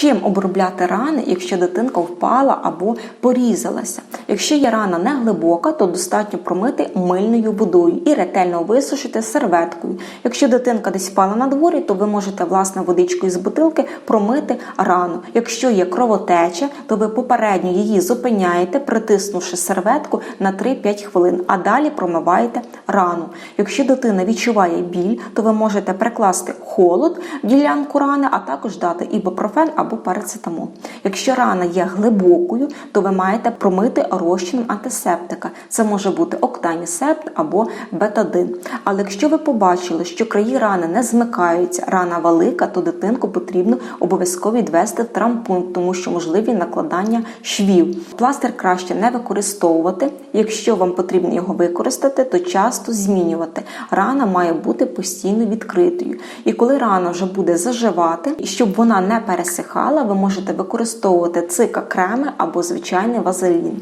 Чим обробляти рани, якщо дитинка впала або порізалася? Якщо є рана не глибока, то достатньо промити мильною водою і ретельно висушити серветкою. Якщо дитинка десь впала на дворі, то ви можете власне водичкою з бутилки промити рану. Якщо є кровотеча, то ви попередньо її зупиняєте, притиснувши серветку на 3-5 хвилин, а далі промиваєте рану. Якщо дитина відчуває біль, то ви можете прикласти холод в ділянку рани, а також дати ібупрофен або парацетамол. Якщо рана є глибокою, то ви маєте промити розчином антисептика. Це може бути октанісепт або бетадин. Але якщо ви побачили, що краї рани не змикаються, рана велика, то дитинку потрібно обов'язково відвести в травмпункт, тому що можливі накладання швів. Пластир краще не використовувати. Якщо вам потрібно його використати, то часто змінювати. Рана має бути постійно відкритою. І коли рана вже буде заживати, щоб вона не пересихала, ви можете використовувати цика або звичайний вазелін.